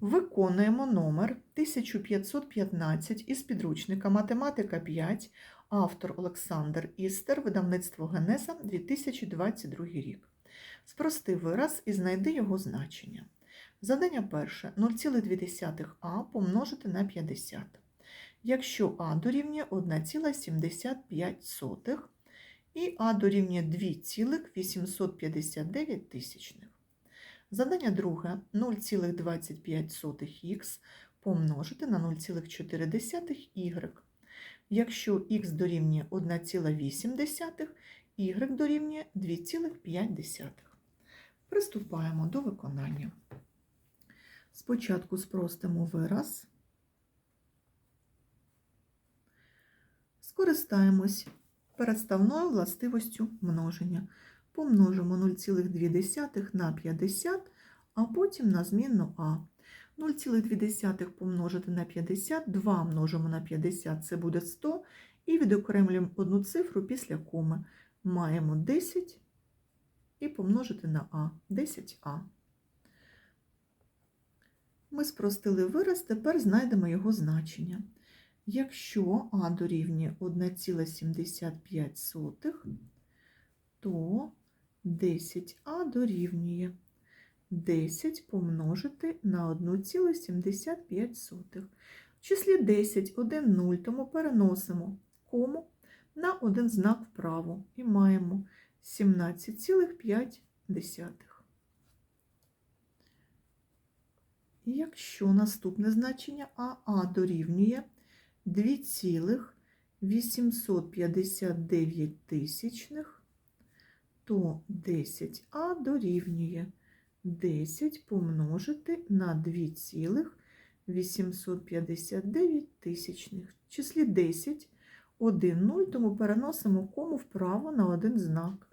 Виконуємо номер 1515 із підручника Математика 5, автор Олександр Істер, видавництво Генеза 2022 рік. Спрости вираз і знайди його значення. Задання перше 0,2а помножити на 50. Якщо а дорівнює 1,75 і а дорівнює 2,859 тисячних. Задання друге 0,25х помножити на 0,4y. Якщо х дорівнює 1,8, y дорівнює 2,5. Приступаємо до виконання. Спочатку спростимо вираз. Скористаємось переставною властивостю множення. Помножимо 0,2 на 50, а потім на змінну а. 0,2 помножити на 50, 2 множимо на 50, це буде 100, і відокремлюємо одну цифру після коми. Маємо 10 і помножити на а, 10а. Ми спростили вираз, тепер знайдемо його значення. Якщо а дорівнює 1,75, то 10а дорівнює 10 помножити на 1,75. В числі 10 1 0, тому переносимо кому на один знак вправо і маємо 17,5. Якщо наступне значення а, а дорівнює 2,859 тисячних, то 10а дорівнює 10 помножити на 2,859 тисячних. В числі 10 1 0, тому переносимо кому вправо на один знак.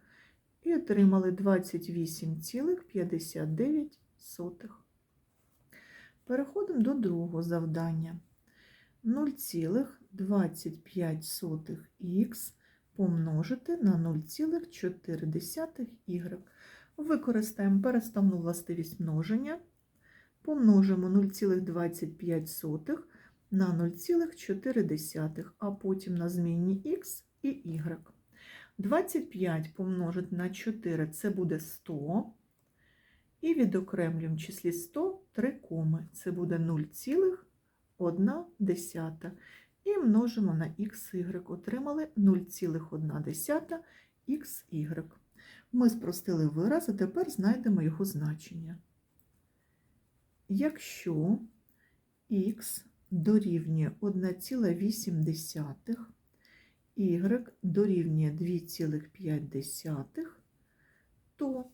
І отримали 28,59. Переходимо до другого завдання. 0,25х помножити на 0,4y. Використаємо переставну властивість множення. Помножимо 0,25 на 0,4, а потім на змінні х і y. 25 помножити на 4 це буде 100. І відокремлюємо в числі 100 3 коми. Це буде 0,1. І множимо на xy. Отримали 0,1 xy. Ми спростили вираз, а тепер знайдемо його значення. Якщо х дорівнює 1,8, y дорівнює 2,5, то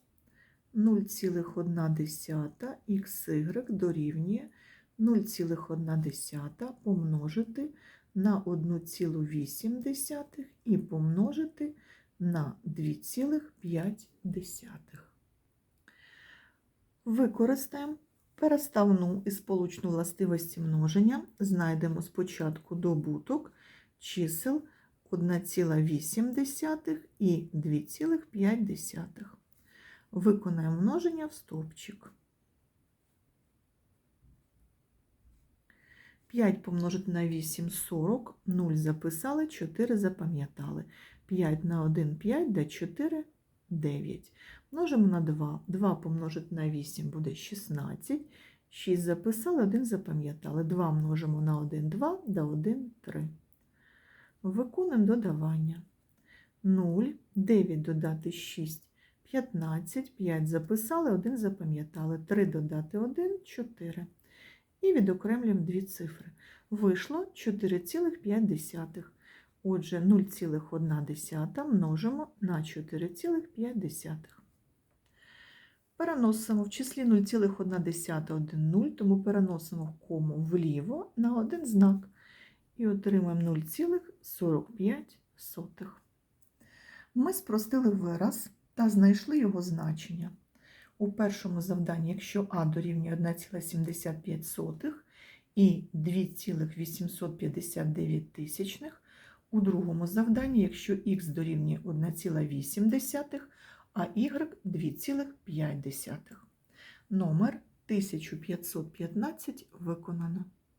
0,1 xy дорівнює 0,1 помножити на 1,8 і помножити на 2,5. Використаємо переставну і сполучну властивості множення. Знайдемо спочатку добуток чисел 1,8 і 2,5. Виконаємо множення в стовпчик. 5 помножити на 8 – 40, 0 записали, 4 запам'ятали. 5 на 1 – 5, да 4 – 9. Множимо на 2. 2 помножити на 8 буде 16. 6 записали, 1 запам'ятали. 2 множимо на 1 – 2, да 1 – 3. Виконуємо додавання. 0, 9 додати 6 – 15, 5 записали, 1 запам'ятали. 3 додати 1 – 4. І відокремлюємо дві цифри. Вийшло 4,5. Отже, 0,1 множимо на 4,5. Переносимо в числі 0,1 1 0, тому переносимо кому вліво на один знак і отримаємо 0,45. Ми спростили вираз та знайшли його значення. У першому завданні, якщо А дорівнює 1,75 і 2,859 тисячних, у другому завданні, якщо х дорівнює 1,8, а y 2,5. Номер 1515 виконано.